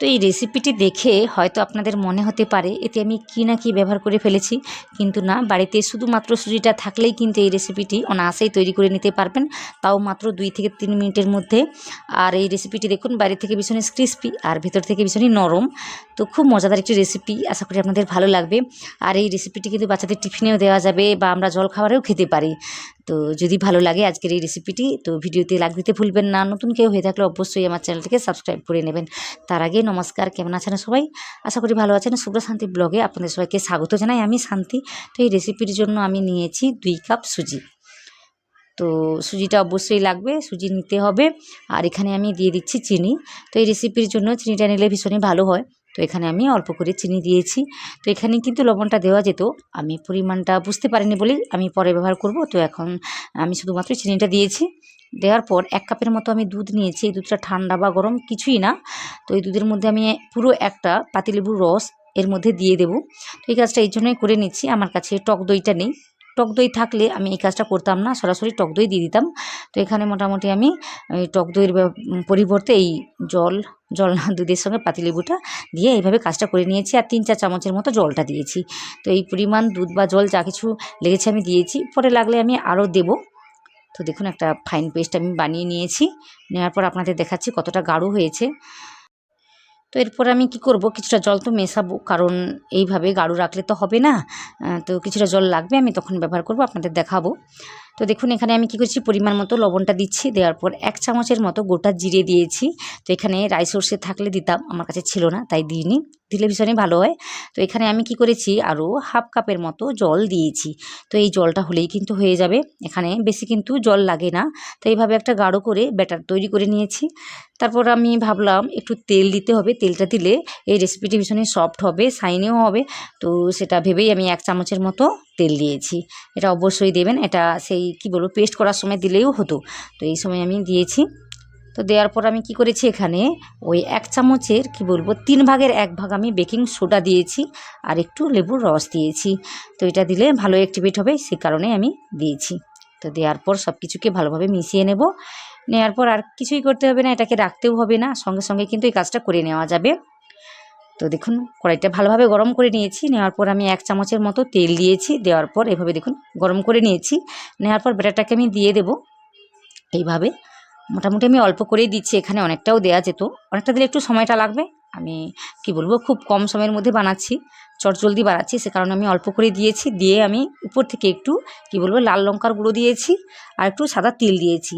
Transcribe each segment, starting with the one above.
তো এই রেসিপিটি দেখে হয়তো আপনাদের মনে হতে পারে, এতে আমি কী না কী ব্যবহার করে ফেলেছি। কিন্তু না, বাড়িতে শুধুমাত্র সুজিটা থাকলেই কিন্তু এই রেসিপিটি অনায়াসেই তৈরি করে নিতে পারবেন। তাও মাত্র দুই থেকে তিন মিনিটের মধ্যে। আর এই রেসিপিটি দেখুন বাইরে থেকে ভীষণই ক্রিস্পি আর ভেতর থেকে ভীষণই নরম। তো খুব মজাদার একটি রেসিপি আশা করি আপনাদের ভালো লাগবে। আর এই রেসিপিটি কিন্তু বাচ্চাদের টিফিনেও দেওয়া যাবে বা আমরা জল খাবারেও খেতে পারি। তো যদি ভালো লাগে আজকের এই রেসিপিটি তো ভিডিওতে লাগ দিতে ভুলবেন না। নতুন কেউ হয়ে থাকলে অবশ্যই আমার চ্যানেলটিকে সাবস্ক্রাইব করে নেবেন। তার আগে নমস্কার, কেমন আছেন সবাই? আশা করি ভালো আছেন। শুভ্র শান্তি ব্লগে আপনাদের সবাইকে স্বাগত জানাই আমি শান্তি। তো এই রেসিপির জন্য আমি নিয়েছি দুই কাপ সুজি। তো সুজিটা অবশ্যই লাগবে, সুজি নিতে হবে। আর এখানে আমি দিয়ে দিচ্ছি চিনি। তো এই রেসিপির জন্য চিনিটা নিলে ভীষণই ভালো হয়। তো এখানে আমি অল্প করে চিনি দিয়েছি। তো এখানে কিন্তু লবণটা দেওয়া যেত। আমি পরিমাণটা বুঝতে পারিনি বলেই আমি পরে ব্যবহার করব। তো এখন আমি শুধুমাত্র চিনিটা দিয়েছি। দেওয়ার পর এক কাপের মতো আমি দুধ নিয়েছি। এই দুধটা ঠান্ডা বা গরম কিছুই না। তো এই দুধের মধ্যে আমি পুরো একটা পাতিলেবুর রস এর মধ্যে দিয়ে দেবো। তো এই কাজটা এই জন্যই করে নিচ্ছি। আমার কাছে টক দইটা নেই। টক দই থাকলে আমি এই কাজটা করতাম না, সরাসরি টক দই দিয়ে দিতাম। তো এখানে মোটামুটি আমি টক দইয়ের পরিবর্তে এই জল জল না, দুধের সঙ্গে পাতিলেবুটা দিয়ে এইভাবে কাজটা করে নিয়েছি আর তিন চার চামচের মতো জলটা দিয়েছি। তো এই পরিমাণ দুধ বা জল যা কিছু লেগেছে আমি দিয়েছি, পরে লাগলে আমি আরও দেবো। তো দেখুন একটা ফাইন পেস্ট আমি বানিয়ে নিয়েছি, নেওয়ার পর আপনাদের দেখাচ্ছি কতটা গাঢ় হয়েছে। তো এরপর আমি কি করব? কিছুটা জল তো মেশাবো, কারণ এইভাবে গাড়ু রাখলে তো হবে না। তো কিছুটা জল লাগবে, আমি তখন ব্যবহার করব, আপনাদের দেখাবো। তো দেখুন, এখানে আমি কি করছি? পরিমাণ মতো লবণটা দিচ্ছি, দেওয়ার পর এক চামচের মতো গোটা জিরে দিয়েছি। তো এখানে রাই সর্ষে থাকলে দিতাম, আমার কাছে ছিল না, তাই দিইনি। দিলে ভীষণই ভালো হয়। তো এখানে আমি কি করেছি? আরও হাফ কাপের মতো জল দিয়েছি। তো এই জলটা হলেই কিন্তু হয়ে যাবে। এখানে বেশি কিন্তু জল লাগে না। তো এইভাবে একটা গাঢ় করে ব্যাটার তৈরি করে নিয়েছি। তারপর আমি ভাবলাম, একটু তেল দিতে হবে। তেলটা দিলে এই রেসিপিটি ভীষণই সফট হবে সাইনেও হবে। তো সেটা ভেবেই আমি এক চামচের মতো তেল দিয়েছি। এটা অবশ্যই দেবেন। এটা সেই, কি বলব পেস্ট করার সময় দিলেও হতো। তো এই সময় আমি দিয়েছি। তো দেওয়ার পর আমি কি করেছি এখানে? ওই এক চামচের, কি বলব, তিন ভাগের এক ভাগ আমি বেকিং সোডা দিয়েছি আর একটু লেবুর রস দিয়েছি। তো এটা দিলে ভালো অ্যাক্টিভেট হবে সেই কারণে আমি দিয়েছি। তো দেওয়ার পর সব কিছুকে ভালোভাবে মিশিয়ে নেব। নেওয়ার পর আর কিছুই করতে হবে না, এটাকে রাখতেও হবে না। সঙ্গে সঙ্গে কিন্তু এই কাজটা করে নেওয়া যাবে। তো দেখুন, কড়াইটা ভালোভাবে গরম করে নিয়েছি। নেওয়ার পর আমি এক চামচের মতো তেল দিয়েছি দেওয়ার পর এভাবে দেখুন, গরম করে নিয়েছি। নেওয়ার পর ব্যাটারটাকে আমি দিয়ে দেব। এইভাবে মোটামুটি আমি অল্প করেই দিচ্ছি, এখানে অনেকটাও দেওয়া যেত। অনেকটা দিলে একটু সময়টা লাগবে। আমি কি বলব, খুব কম সময়ের মধ্যে বানাচ্ছি চটজলদি বানাচ্ছি, সে কারণে আমি অল্প করে দিয়েছি। দিয়ে আমি উপর থেকে একটু কি বলব, লাল লঙ্কার গুঁড়ো দিয়েছি আর একটু সাদা তিল দিয়েছি।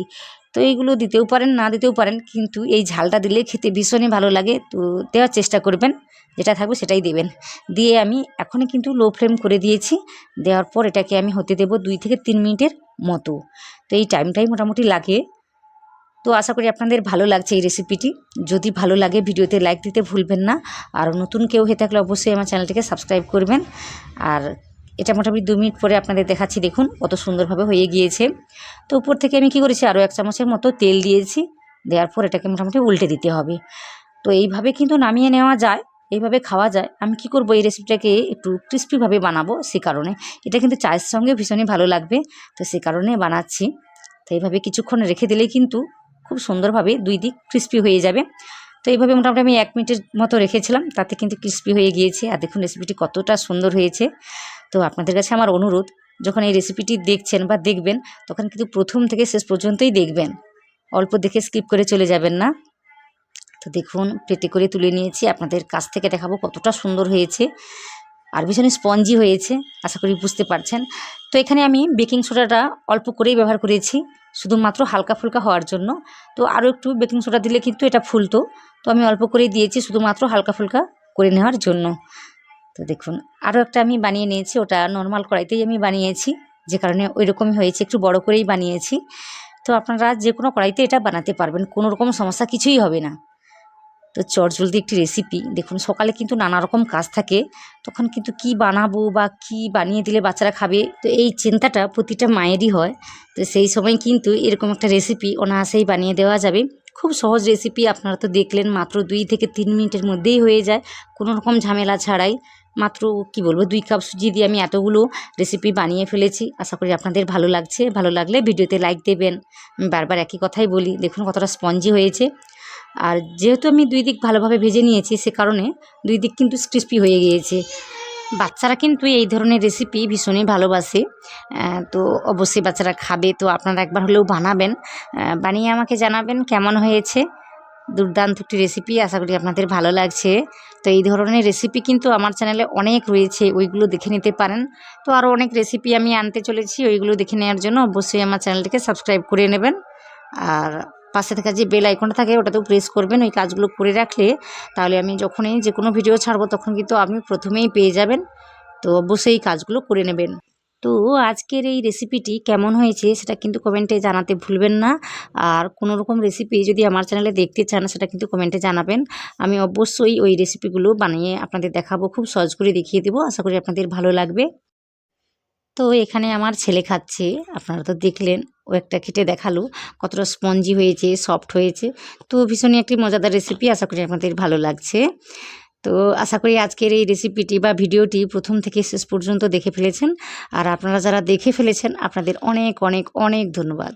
তো এইগুলো দিতেও পারেন, না দিতেও পারেন, কিন্তু এই ঝালটা দিলে খেতে ভীষণই ভালো লাগে। তো দেওয়ার চেষ্টা করবেন, যেটা থাকবে সেটাই দেবেন। দিয়ে আমি এখনই কিন্তু লো ফ্লেম করে দিয়েছি, দেওয়ার পর এটাকে আমি হতে দেবো দুই থেকে তিন মিনিটের মতো। তো এই টাইমটাই মোটামুটি লাগে। তো আশা করি আপনাদের ভালো লাগছে এই রেসিপিটি যদি ভালো লাগে ভিডিওতে লাইক দিতে ভুলবেন না। আর নতুন কেউ হয়ে থাকলে অবশ্যই আমার চ্যানেলটিকে সাবস্ক্রাইব করবেন। আর এটা মোটামুটি দু মিনিট পরে আপনাদের দেখাচ্ছি, দেখুন কত সুন্দরভাবে হয়ে গিয়েছে। তো উপর থেকে আমি কি করেছি, আরও এক চামচের মতো তেল দিয়েছি, দেওয়ার পর এটাকে মোটামুটি উল্টে দিতে হবে। তো এইভাবে কিন্তু নামিয়ে নেওয়া যায়, এইভাবে খাওয়া যায়। আমি কি করব, এই রেসিপিটাকে একটু ক্রিস্পিভাবে বানাবো সে কারণে। এটা কিন্তু চায়ের সঙ্গে ভীষণই ভালো লাগবে, তো সে কারণে বানাচ্ছি। তো এইভাবে কিছুক্ষণ রেখে দিলেই কিন্তু খুব সুন্দরভাবে দুই দিক ক্রিস্পি হয়ে যাবে। তো এইভাবে মোটামুটি আমি এক মিনিটের মতো রেখেছিলাম, তাতে কিন্তু ক্রিস্পি হয়ে গিয়েছে। আর দেখুন রেসিপিটি কতটা সুন্দর হয়েছে। তো আপনাদের কাছে আমার অনুরোধ, যখন এই রেসিপিটি দেখছেন বা দেখবেন, তখন কিন্তু প্রথম থেকে শেষ পর্যন্তই দেখবেন। অল্প দেখে স্কিপ করে চলে যাবেন না। তো দেখুন প্লেটে করে তুলে নিয়েছি। আপনাদের কাছ থেকে দেখাবো কতটা সুন্দর হয়েছে আর ভীষণ স্পঞ্জি হয়েছে, আশা করি বুঝতে পারছেন। তো এখানে আমি বেকিং সোডাটা অল্প করেই ব্যবহার করেছি, শুধুমাত্র হালকা ফুলকা হওয়ার জন্য। তো আরও একটু বেকিং সোডা দিলে কিন্তু এটা ফুলতো। তো আমি অল্প করেই দিয়েছি, শুধুমাত্র হালকা ফুলকা করে নেওয়ার জন্য। তো দেখুন আরও একটা আমি বানিয়ে নিয়েছি, ওটা নর্মাল কড়াইতেই আমি বানিয়েছি। যে কারণে ওই রকমই হয়েছে, একটু বড় করেই বানিয়েছি। তো আপনারা যে কোনো কড়াইতে এটা বানাতে পারবেন, কোনো রকম সমস্যা কিছুই হবে না। তো চটজলদি একটি রেসিপি দেখুন, সকালে কিন্তু নানা রকম কাজ থাকে। তখন কিন্তু কি বানাবো বা কি বানিয়ে দিলে বাচ্চারা খাবে, তো এই চিন্তাটা প্রতিটা মায়েরই হয়। তো সেই সময় কিন্তু এরকম একটা রেসিপি অনায়াসেই বানিয়ে দেওয়া যাবে। খুব সহজ রেসিপি আপনারা তো দেখলেন, মাত্র দুই থেকে তিন মিনিটের মধ্যেই হয়ে যায়। কোনো রকম ঝামেলা ছাড়াই। মাত্র, কি বলব, দুই কাপ সুজি দিয়ে আমি এতগুলো রেসিপি বানিয়ে ফেলেছি। আশা করি আপনাদের ভালো লাগছে। ভালো লাগলে ভিডিওতে লাইক দেবেন। আমি বারবার একই কথাই বলি, দেখুন কতটা স্পঞ্জি হয়েছে। আর যেহেতু আমি দুই দিক ভালোভাবে ভেজে নিয়েছি, সে কারণে দুই দিক কিন্তু ক্রিস্পি হয়ে গিয়েছে। বাচ্চারা কিন্তু এই ধরনের রেসিপি ভীষণই ভালোবাসে। তো অবশ্যই বাচ্চারা খাবে। তো আপনারা একবার হলেও বানাবেন। বানিয়ে আমাকে জানাবেন কেমন হয়েছে। দুর্দান্ত একটি রেসিপি আশা করি আপনাদের ভালো লাগছে। তো এই ধরনের রেসিপি কিন্তু আমার চ্যানেলে অনেক রয়েছে, ওইগুলো দেখে নিতে পারেন। তো আরও অনেক রেসিপি আমি আনতে চলেছি, ওইগুলো দেখে নেওয়ার জন্য অবশ্যই আমার চ্যানেলটিকে সাবস্ক্রাইব করে নেবেন। আর পাশে থাকা যে বেল আইকনটা থাকে, ওটাতেও প্রেস করবেন, ওই কাজগুলো করে রাখলে তাহলে আমি যখনই যে কোনো ভিডিও ছাড়বো, তখন কিন্তু আপনি প্রথমেই পেয়ে যাবেন। তো অবশ্যই এই কাজগুলো করে নেবেন। তো আজকের এই রেসিপিটি কেমন হয়েছে সেটা কিন্তু কমেন্টে জানাতে ভুলবেন না। আর কোনো রকম রেসিপি যদি আমার চ্যানেলে দেখতে চান সেটা কিন্তু কমেন্টে জানাবেন। আমি অবশ্যই ওই রেসিপিগুলো বানিয়ে আপনাদের দেখাবো, খুব সহজ করে দেখিয়ে দেবো। আশা করি আপনাদের ভালো লাগবে। তো এখানে আমার ছেলে খাচ্ছে। আপনারা তো দেখলেন, ও একটা খেটে দেখাল কতটা স্পঞ্জি হয়েছে সফট হয়েছে। তো ভীষণই একটি মজাদার রেসিপি আশা করি আপনাদের ভালো লাগছে। তো আশা করি আজকের এই রেসিপিটি বা ভিডিওটি প্রথম থেকে শেষ পর্যন্ত দেখে ফেলেছেন। আর আপনারা যারা দেখে ফেলেছেন, আপনাদের অনেক অনেক অনেক ধন্যবাদ।